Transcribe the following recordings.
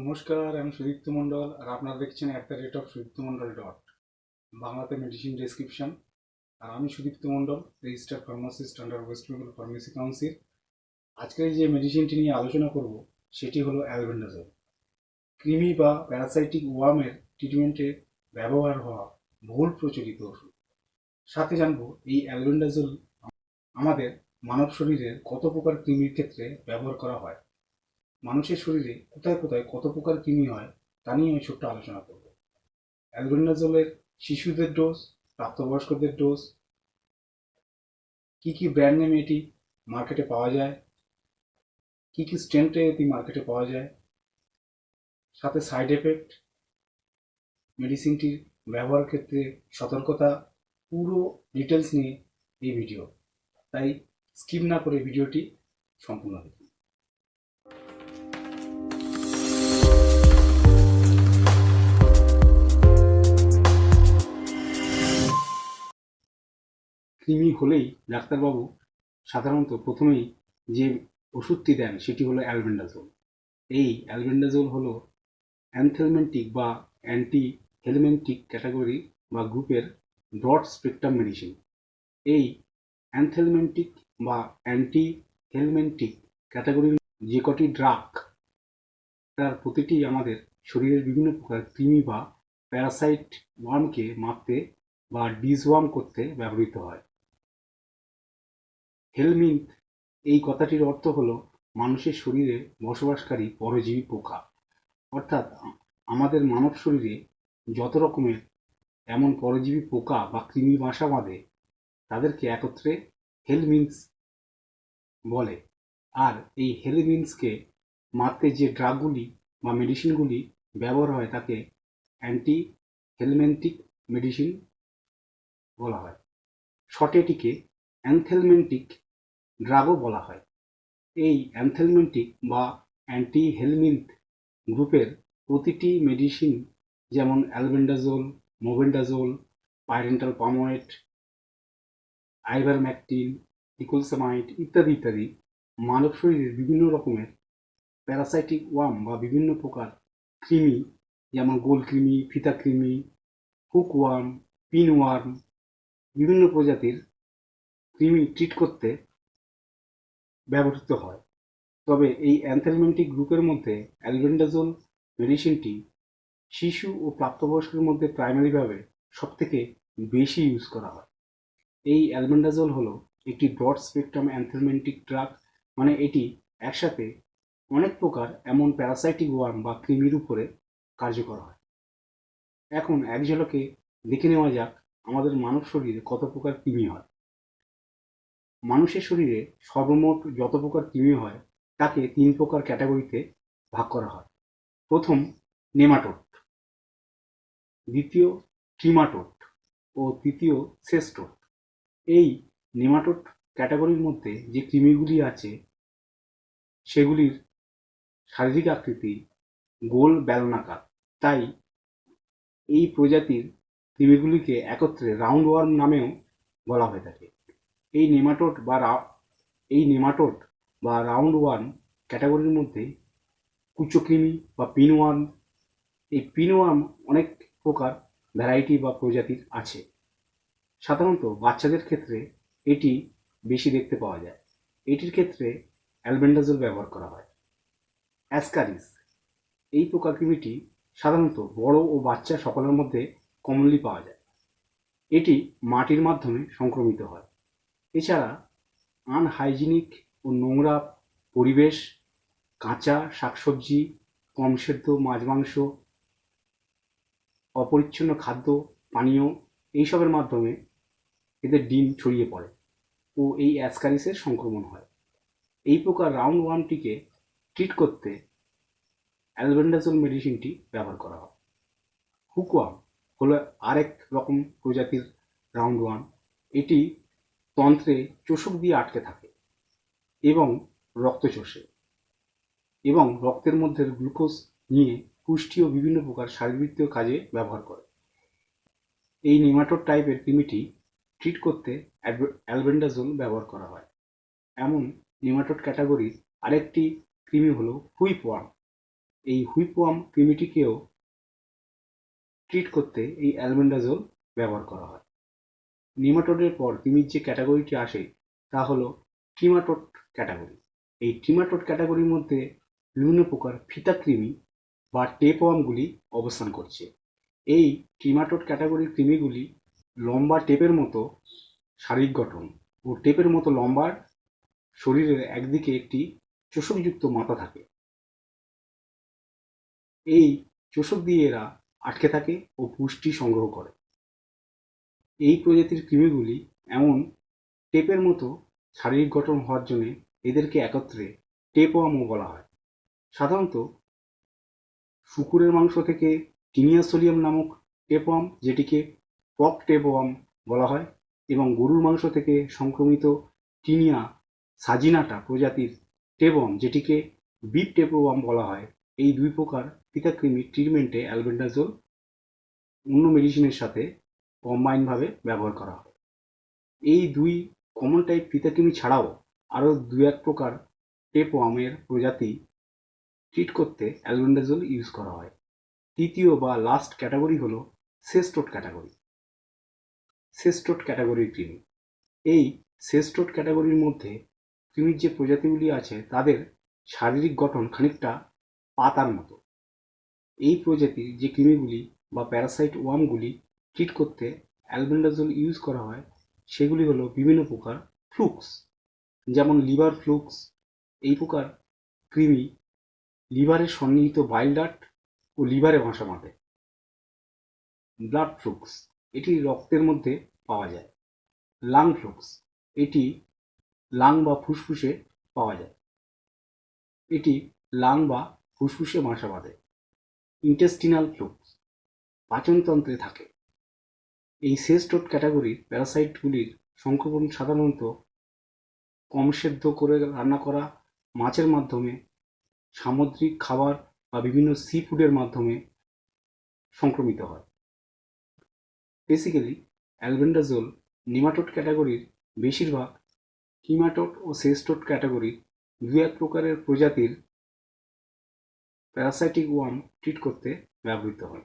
নমস্কার, আমি সুদীপ্ত মণ্ডল আর আপনারা দেখছেন at the rate of Sudipta Mondal dot বাংলাতে মেডিসিন ডেসক্রিপশন আর আমি Sudipta Mondal register pharmacist under West Bengal pharmacy council আজকের যে মেডিসিনটি নিয়ে আলোচনা করব, সেটি হলো অ্যালবেন্ডাজল কৃমি বা প্যারাসাইটিক ওয়ার্মের ট্রিটমেন্টে ব্যবহার হওয়া বহুল প্রচলিত ওষুধ। সাথে জানব, এই অ্যালবেন্ডাজল আমাদের মানব শরীরের কত প্রকার কৃমির ক্ষেত্রে ব্যবহার করা হয়। মানুষের শরীরে কোথায় কোথায় কত প্রকার কৃমি হয়, তা নিয়ে আমি ছোট্ট আলোচনা করব। অ্যালবেন্ডাজলের শিশুদের ডোজ প্রাপ্তবয়স্কদের ডোজ কি কি ব্র্যান্ড নেমে এটি মার্কেটে পাওয়া যায়, কি কি স্ট্রেন্থে এটি মার্কেটে পাওয়া যায়, সাথে সাইড এফেক্ট মেডিসিনটির ব্যবহার ক্ষেত্রে সতর্কতা, পুরো ডিটেলস নিয়ে এই ভিডিও তাই স্কিপ না করে ভিডিওটি সম্পূর্ণ দেখুন। কৃমি হলেই ডাক্তারবাবু সাধারণত প্রথমেই যে ওষুধটি দেন সেটি হলো অ্যালবেন্ডাজোল। এই অ্যালবেন্ডাজোল হলো অ্যানথেলমেন্টিক বা অ্যান্টি হেলমেন্টিক ক্যাটাগরি বা গ্রুপের ব্রড স্পেকট্রাম মেডিসিন। এই অ্যানথেলমেন্টিক বা অ্যান্টি হেলমেন্টিক ক্যাটাগরির যে কটি ড্রাগ, তার প্রতিটি আমাদের শরীরের বিভিন্ন প্রকার কৃমি বা প্যারাসাইট ওয়ার্মকে মারতে বা ডিসওয়ার্ম করতে ব্যবহৃত হয়। হেলমিন্থ এই কথাটির অর্থ হলো মানুষের শরীরে বসবাসকারী পরজীবী পোকা। অর্থাৎ, আমাদের মানব শরীরে যত রকমের এমন পরজীবী পোকা বা কৃমি বাসা বাঁধে, তাদেরকে একত্রে হেলমিন্স বলে। আর এই হেলমিন্সকে মারতে যে ড্রাগগুলি বা মেডিসিনগুলি ব্যবহার হয়, তাকে অ্যান্টি হেলমেন্টিক মেডিসিন বলা হয়। শর্টে এটিকে অ্যানথেলমেন্টিক ড্রাগও বলা হয়। এই অ্যানথেলমেন্টিক বা অ্যান্টি হেলমিন্থ গ্রুপের প্রতিটি মেডিসিন যেমন albendazole mebendazole pyrantel pamoate ivermectin ইকোলসামাইট ইত্যাদি ইত্যাদি মানব শরীরের বিভিন্ন রকমের প্যারাসাইটিক ওয়ার্ম বা বিভিন্ন প্রকার কৃমি যেমন গোল কৃমি, ফিতা কৃমি হুক ওয়ার্ম পিন ওয়ার্ম বিভিন্ন প্রজাতির কৃমি ট্রিট করতে ব্যবহৃত হয়। তবে এই অ্যানথেলমেন্টিক গ্রুপের মধ্যে অ্যালবেন্ডাজোল মেডিসিনটি শিশু ও প্রাপ্তবয়স্কের মধ্যে প্রাইমারিভাবে সবথেকে বেশি ইউজ করা হয়। এই অ্যালবেন্ডাজোল হলো একটি ব্রড স্পেকট্রাম অ্যানথেলমেন্টিক ড্রাগ মানে এটি একসাথে অনেক প্রকার এমন প্যারাসাইটিক ওয়ার্ম বা কৃমির উপরে কার্যকর হয়। এখন এক ঝলকে দেখে নেওয়া যাক আমাদের মানব শরীরে কত প্রকার কৃমি হয়। মানুষের শরীরে সর্বমোট যত প্রকার কৃমি হয়, তাকে তিন প্রকার ক্যাটাগরিতে ভাগ করা হয়। প্রথম, নেমাটোড। দ্বিতীয় ট্রিমাটোড ও তৃতীয়, সেস্টোড। এই নেমাটোড ক্যাটাগরির মধ্যে যে কৃমিগুলি আছে, সেগুলির শারীরিক আকৃতি গোল বেলনাকার তাই এই প্রজাতির কৃমিগুলিকে একত্রে রাউন্ড ওয়ার্ম নামেও বলা হয়ে থাকে। এই নেমাটোড বা এই নেমাটোড বা রাউন্ড ওয়ান ক্যাটাগরির মধ্যে কুচোকৃমি বা পিনওয়ার্ম, এই পিনওয়ার্ম অনেক প্রকার ভ্যারাইটি বা প্রজাতির আছে। সাধারণত বাচ্চাদের ক্ষেত্রে এটি বেশি দেখতে পাওয়া যায়। এটির ক্ষেত্রে অ্যালবেন্ডাজল ব্যবহার করা হয়। অ্যাসকারিস, এই প্রকার কৃমিটি সাধারণত বড় ও বাচ্চা সকলের মধ্যে কমনলি পাওয়া যায়। এটি মাটির মাধ্যমে সংক্রমিত হয়। এছাড়া আনহাইজিনিক ও নোংরা পরিবেশ, কাঁচা শাকসবজি, কম সেদ্ধ মাছ মাংস, অপরিচ্ছন্ন খাদ্য, পানীয় এইসবের মাধ্যমে এদের ডিম ছড়িয়ে পড়ে ও এই অ্যাসকারিসের সংক্রমণ হয়। এই প্রকার রাউন্ড ওয়ার্মটিকে ট্রিট করতে অ্যালবেন্ডাজল মেডিসিনটি ব্যবহার করা হয়। হুকওয়ার্ম হলো আরেক রকম প্রজাতির রাউন্ড ওয়ার্ম এটি তন্ত্রে চোষক দিয়ে আটকে থাকে এবং রক্ত চষে এবং রক্তের মধ্যে গ্লুকোজ নিয়ে পুষ্টি ও বিভিন্ন প্রকার শারীরবৃত্তীয় কাজে ব্যবহার করে। এই নেমাটোড টাইপের কৃমিটি ট্রিট করতে অ্যালবে- অ্যালবেন্ডাজোল ব্যবহার করা হয়। এমন নেমাটোড ক্যাটাগরির আরেকটি কৃমি হলো হুইপ ওয়ার্ম এই হুইপওয়ার্ম কৃমিটিকেও ট্রিট করতে এই অ্যালবেন্ডাজোল ব্যবহার করা হয়। নিমাটোডের পর কৃমির যে ক্যাটাগরিটি আসে, তা হলো ট্রিমাটোড ক্যাটাগরি। এই ট্রিমাটোড ক্যাটাগরির মধ্যে বিভিন্ন প্রকার ফিতা কৃমি বা টেপওয়ার্মগুলি অবস্থান করছে। এই ট্রিমাটোড ক্যাটাগরির কৃমিগুলি লম্বা টেপের মতো শারীরিক গঠন ও টেপের মতো লম্বার শরীরের একদিকে একটি চোষকযুক্ত মাথা থাকে। এই চোষক দিয়ে এরা আটকে থাকে ও পুষ্টি সংগ্রহ করে। এই প্রজাতির কৃমিগুলি এমন টেপের মতো শারীরিক গঠন হওয়ার জন্য এদেরকে একত্রে টেপওয়ার্মও বলা হয়। সাধারণত শুকুরের মাংস থেকে টিনিয়াসোলিয়াম নামক টেপওয়ার্ম যেটিকে পক টেপওয়ার্ম বলা হয়, এবং গরুর মাংস থেকে সংক্রমিত টিনিয়া সাজিনাটা প্রজাতির টেপওয়ার্ম যেটিকে বিপ টেপওয়ার্ম বলা হয়। এই দুই প্রকার ফিতাকৃমির ট্রিটমেন্টে অ্যালবেন্ডাজোল অন্য মেডিসিনের সাথে কম্বাইনভাবে ব্যবহার করা হয় এই দুই কমন টাইপ ফিতাকৃমি ছাড়াও আরও দু এক প্রকার টেপওয়ার্মের প্রজাতি ট্রিট করতে অ্যালবেন্ডাজোল ইউজ করা হয়। তৃতীয় বা লাস্ট ক্যাটাগরি হলো সেস্টোট ক্যাটাগরি সেস্টোট ক্যাটাগরির কৃমি এই সেস্টোট ক্যাটাগরির মধ্যে কৃমির যে প্রজাতিগুলি আছে, তাদের শারীরিক গঠন খানিকটা পাতার মতো। এই প্রজাতির যে কৃমিগুলি বা প্যারাসাইট ওয়ার্মগুলি ট্রিট করতে অ্যালবেন্ডাজোল ইউজ করা হয়, সেগুলি হলো বিভিন্ন প্রকার ফ্লুক্স যেমন লিভার ফ্লুক্স এই প্রকার কৃমি লিভারের সন্নিহিত বাইল ডাট ও লিভারে বাসা বাঁধে। ব্লাড ফ্লুক্স এটি রক্তের মধ্যে পাওয়া যায়। লাং ফ্লুক্স এটি লাং বা ফুসফুসে পাওয়া যায়। এটি লাং বা ফুসফুসে বাসা বাঁধে। ইন্টেস্টিনাল ফ্লুক্স পাচনতন্ত্রে থাকে। এই সেস্টোট ক্যাটাগরির প্যারাসাইটগুলির সংক্রমণ সাধারণত কম সেদ্ধ করে রান্না করা, মাছের মাধ্যমে, সামুদ্রিক খাবার বা বিভিন্ন সি ফুডের মাধ্যমে সংক্রমিত হয়। বেসিক্যালি অ্যালবেন্ডাজোল নিমাটোড ক্যাটাগরির বেশিরভাগ হিমাটোড ও সেস্টোট ক্যাটাগরির দু এক প্রকারের প্রজাতির প্যারাসাইটিক ওয়ার্ম ট্রিট করতে ব্যবহৃত হয়।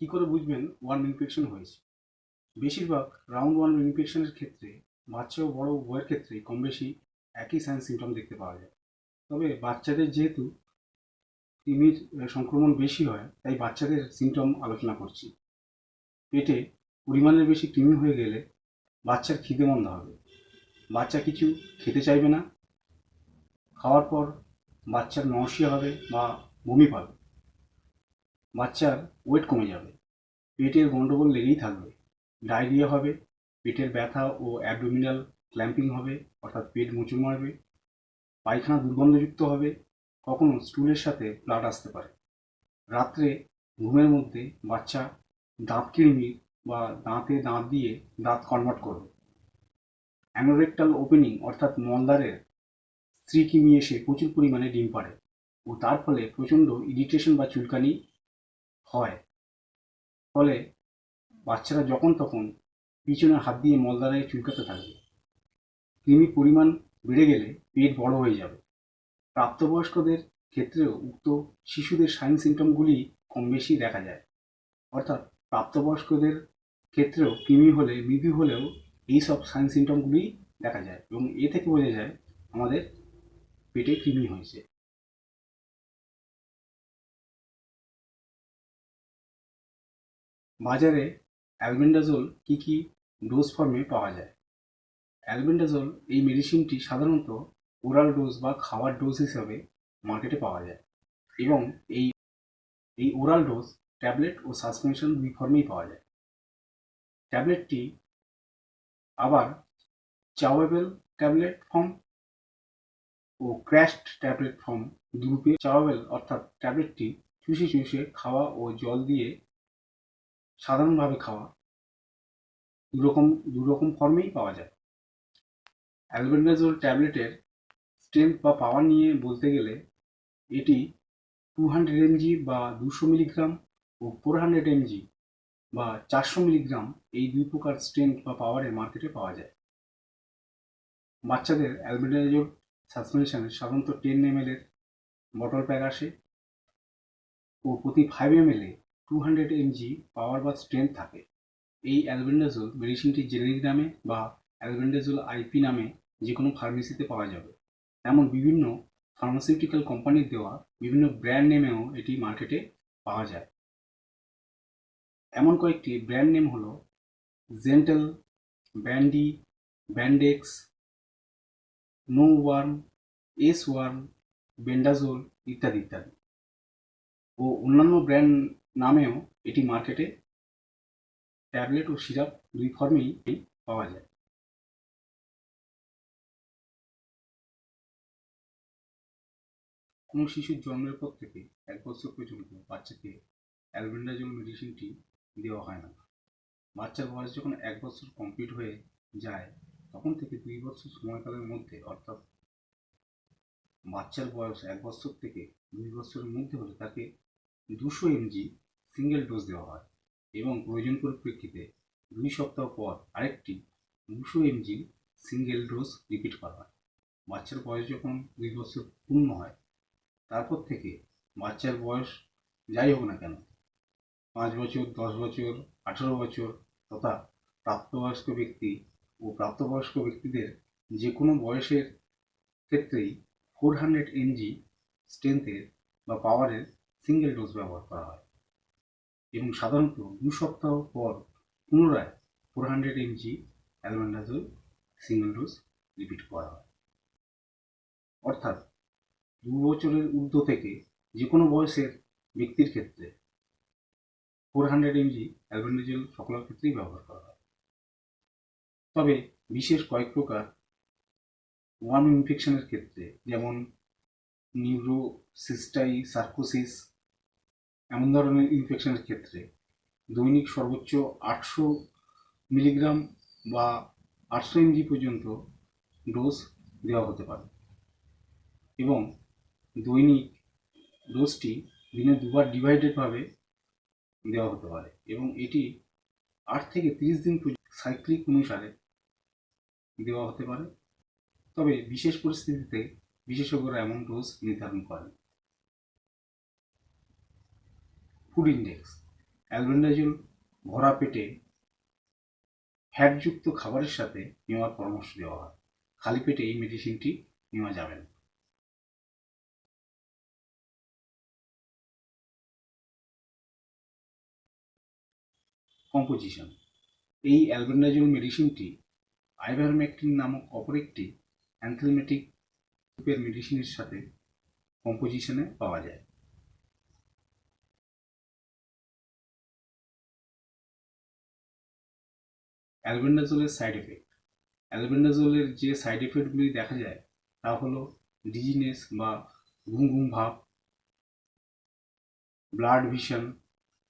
কি করে বুঝবেন? ওয়ার্ম ইনফেকশন হয়েছে। বেশিরভাগ রাউন্ড ওয়ার্ম ইনফেকশনের ক্ষেত্রে, বাচ্চা ও বড় উভয়ের ক্ষেত্রে কম বেশি একই সাইন সিমটম দেখতে পাওয়া যায়। তবে বাচ্চাদের যেহেতু কৃমির সংক্রমণ বেশি হয়, তাই বাচ্চাদের সিমটম আলোচনা করছি। পেটে পরিমাণের বেশি কৃমি হয়ে গেলে বাচ্চার খিদে মন্দ হবে। বাচ্চা কিছু খেতে চাইবে না। খাওয়ার পর বাচ্চার নসিয়া হবে বা বমি পাবে। বাচ্চার ওয়েট কমে যাবে। পেটের গণ্ডগোল লেগেই থাকবে। ডায়রিয়া হবে, পেটের ব্যথা ও অ্যাবডোমিনাল ক্ল্যাম্পিং হবে, অর্থাৎ পেট মুচুর মারবে। পায়খানা দুর্গন্ধযুক্ত হবে, কখনো স্টুলের সাথে ব্লাড আসতে পারে। রাত্রে ঘুমের মধ্যে বাচ্চা দাঁত কিড়মির বা দাঁতে দাঁত দিয়ে দাঁত কনভার্ট করবে। অ্যানোরেক্টাল ওপেনিং, অর্থাৎ মলদারের স্ত্রী কিমি এসে প্রচুর পরিমাণে ডিম পাড়ে ও তার ফলে প্রচণ্ড ইরিটেশন বা চুলকানি হয়। ফলে বাচ্চারা যখন তখন পিছনে হাত দিয়ে মলদ্বারে চুলকাতে থাকবে কৃমির পরিমাণ বেড়ে গেলে পেট বড় হয়ে যাবে। প্রাপ্তবয়স্কদের ক্ষেত্রেও উক্ত শিশুদের সাইন সিমটমগুলি কম বেশি দেখা যায়। অর্থাৎ প্রাপ্তবয়স্কদের ক্ষেত্রেও কৃমি হলে, মৃদু হলেও এই সব সাইন সিমটমগুলি দেখা যায় এবং এ থেকে বোঝা যায় আমাদের পেটে কৃমি হয়েছে। বাজারে অ্যালবেন্ডাজোল কি কি ডোজ ফর্মে পাওয়া যায়? অ্যালবেন্ডাজোল এই মেডিসিনটি সাধারণত ওরাল ডোজ বা খাওয়ার ডোজ হিসাবে মার্কেটে পাওয়া যায় এবং এই এই ওরাল ডোজ ট্যাবলেট ও সাসপেনশন দুই ফর্মেই পাওয়া যায়। ট্যাবলেটটি আবার চাওয়েবল ট্যাবলেট ফর্ম ও ক্র্যাশড ট্যাবলেট ফর্ম দুরূপে চাওয়েবল অর্থাৎ ট্যাবলেটটি চুষে চুষে খাওয়া ও জল দিয়ে সাধারণভাবে খাওয়া দুরকম দুরকম ফর্মেই পাওয়া যায়। অ্যালবেন্ডাজোল ট্যাবলেটের স্ট্রেংথ বা পাওয়ার নিয়ে বলতে গেলে এটি টু হান্ড্রেড এমজি বা দুশো মিলিগ্রাম ও ফোর হান্ড্রেড এমজি বা চারশো মিলিগ্রাম এই দুই প্রকার স্ট্রেংথ বা পাওয়ারে মার্কেটে পাওয়া যায়। বাচ্চাদের অ্যালবেন্ডাজোল সাসপেনশন সাধারণত টেন এম এর বটল প্যাক আসে ও প্রতি five M L two hundred MG power বা স্ট্রেংথ থাকে। এই অ্যালবেন্ডাজোল মেডিসিনটি জেনেরিক নামে বা অ্যালবেন্ডাজোল আইপি নামে যে কোনো ফার্মেসিতে পাওয়া যাবে। এমন বিভিন্ন ফার্মাসিউটিক্যাল কোম্পানির দেওয়া বিভিন্ন ব্র্যান্ড নেমেও এটি মার্কেটে পাওয়া যায়। এমন কয়েকটি ব্র্যান্ড নেম হলো Zentel Bandy Bandex no worm S worm bendazole ইত্যাদি ইত্যাদি। ও অন্যান্য ব্র্যান্ড নামেও এটি মার্কেটে ট্যাবলেট ও সিরাপ দুই ফর্মেই পাওয়া যায়। কোনো শিশুর জন্মের পর থেকে এক বছর পর্যন্ত বাচ্চাকে অ্যালবেন্ডাজোল মেডিসিনটি দেওয়া হয় না। বাচ্চার বয়স যখন এক বছর কমপ্লিট হয়ে যায়, তখন থেকে দুই বছর সময়কালের মধ্যে অর্থাৎ বাচ্চার বয়স এক বছর থেকে দুই বছরের মধ্যে হলে তাকে দুশো এমজি সিঙ্গেল ডোজ দেওয়া হয় এবং প্রয়োজন পরিপ্রেক্ষিতে দুই সপ্তাহ পর আরেকটি দুশো এমজি সিঙ্গেল ডোজ রিপিট করা হয়। বাচ্চার বয়স যখন দুই বছর পূর্ণ হয়, তারপর থেকে বাচ্চার বয়স যাই হোক না কেন, পাঁচ বছর, দশ বছর, আঠেরো বছর তথা প্রাপ্তবয়স্ক ব্যক্তি ও প্রাপ্তবয়স্ক ব্যক্তিদের যে কোনো বয়সের ক্ষেত্রেই ফোর হান্ড্রেড এমজি স্ট্রেংথের বা পাওয়ারের সিঙ্গেল ডোজ ব্যবহার করা হয়। এবং সাধারণত দু সপ্তাহ পর পুনরায় four hundred mg albendazole single dose repeat করা হয়। অর্থাৎ দু বছরের ঊর্ধ্ব থেকে যে কোনো বয়সের ব্যক্তির ক্ষেত্রে ফোর হান্ড্রেড এমজি অ্যালবেন্ডাজোল সকলের ক্ষেত্রেই ব্যবহার করা হয়। তবে বিশেষ কয়েক প্রকার ওয়ার্ম ইনফেকশনের ক্ষেত্রে যেমন নিউরোসিস্টাই সার্কোসিস এমন ধরনের ইনফেকশনের ক্ষেত্রে দৈনিক সর্বোচ্চ আটশো মিলিগ্রাম বা আটশো এমজি পর্যন্ত ডোজ দেওয়া হতে পারে। এবং দৈনিক ডোজটি দিনে দুবার ডিভাইডেডভাবে দেওয়া হতে পারে এবং এটি আট থেকে তিরিশ দিন সাইক্লিক অনুসারে দেওয়া হতে পারে। তবে বিশেষ পরিস্থিতিতে বিশেষজ্ঞরা এমন ডোজ নির্ধারণ করেন। ফুড ইন্ডেক্স অ্যালবেন্ডাজোল ভরা পেটে ফ্যাটযুক্ত খাবারের সাথে নেওয়ার পরামর্শ দেওয়া হয়। খালি পেটে এই মেডিসিনটি নেওয়া যাবে না। কম্পোজিশন এই অ্যালবেন্ডাজোল মেডিসিনটি আইভারমেকটিন নামক অপর একটি অ্যান্থেলমেটিক গ্রুপের মেডিসিনের সাথে কম্পোজিশনে পাওয়া যায়। অ্যালবেন্ডাজোলের সাইড এফেক্ট অ্যালবেন্ডাজোলের যে সাইড এফেক্টগুলি দেখা যায়, তা হলো ডিজিনেস বা ঘুম ঘুম ভাব ব্লাড ভিশন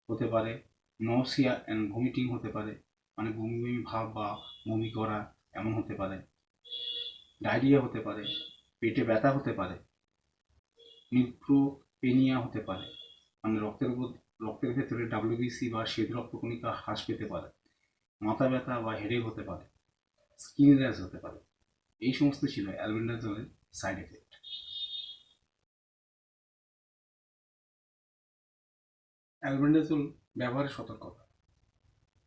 হতে পারে নসিয়া অ্যান্ড ভমিটিং হতে পারে মানে বমি বমি ভাব বা বমি করা এমন হতে পারে। ডায়রিয়া হতে পারে, পেটে ব্যথা হতে পারে নিউট্রোপেনিয়া হতে পারে মানে রক্তের রক্তের ভেতরে ডাব্লিউবিসি বা শ্বেত রক্তকণিকা হ্রাস পেতে পারে। মাথা ব্যথা বা হেডেক হতে পারে স্কিন র্যাশ হতে পারে, এই সমস্ত ছিল অ্যালবেন্ডাজোলের সাইড এফেক্ট অ্যালবেন্ডাজোল ব্যবহারের সতর্কতা।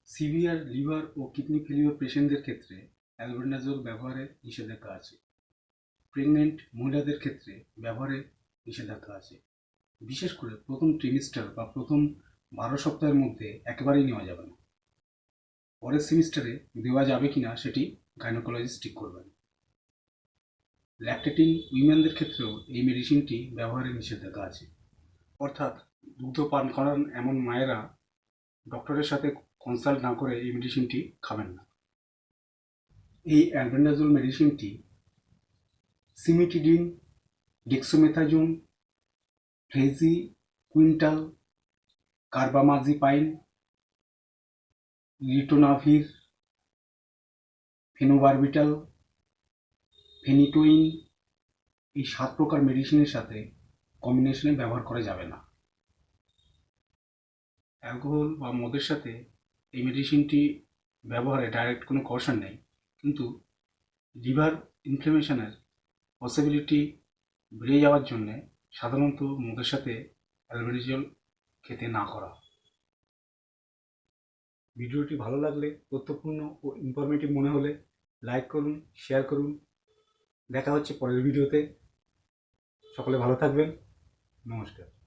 সিভিয়ার লিভার ও কিডনি ফেলিওর পেশেন্টদের ক্ষেত্রে অ্যালবেন্ডাজোল ব্যবহারের নিষেধাজ্ঞা আছে। প্রেগনেন্ট মহিলাদের ক্ষেত্রে ব্যবহারে নিষেধাজ্ঞা আছে। বিশেষ করে প্রথম ট্রিমিস্টার বা প্রথম বারো সপ্তাহের মধ্যে একেবারেই নেওয়া যাবে না। পরের সেমিস্টারে দেওয়া যাবে কিনা সেটি গাইনোকোলজিস্ট ঠিক করবেন। ল্যাকটেটিং উইমেনদের ক্ষেত্রেও এই মেডিসিনটি ব্যবহারের নিষেধাজ্ঞা আছে। অর্থাৎ দুগ্ধ পান করান এমন মায়েরা ডক্টরের সাথে কনসাল্ট না করে এই মেডিসিনটি খাবেন না। এই অ্যালবেন্ডাজোল মেডিসিনটি cimetidine dexamethasone praziquantel carbamazepine ritonavir phenobarbital phenytoin এই সাত প্রকার মেডিসিনের সাথে কম্বিনেশনে ব্যবহার করা যাবে না। অ্যালকোহল বা মদের সাথে এই মেডিসিনটি ব্যবহারে ডাইরেক্ট কোনো কশন নেই, কিন্তু লিভার ইনফ্লেমেশনের পসিবিলিটি বেড়ে যাওয়ার জন্যে সাধারণত মদের সাথে অ্যালবেনিজল খেতে না করা ভিডিওটি ভালো লাগলে তথ্যপূর্ণ ও ইনফরমেটিভ মনে হলে লাইক করুন শেয়ার করুন। দেখা হচ্ছে পরের ভিডিওতে। সকলে ভালো থাকবেন। নমস্কার।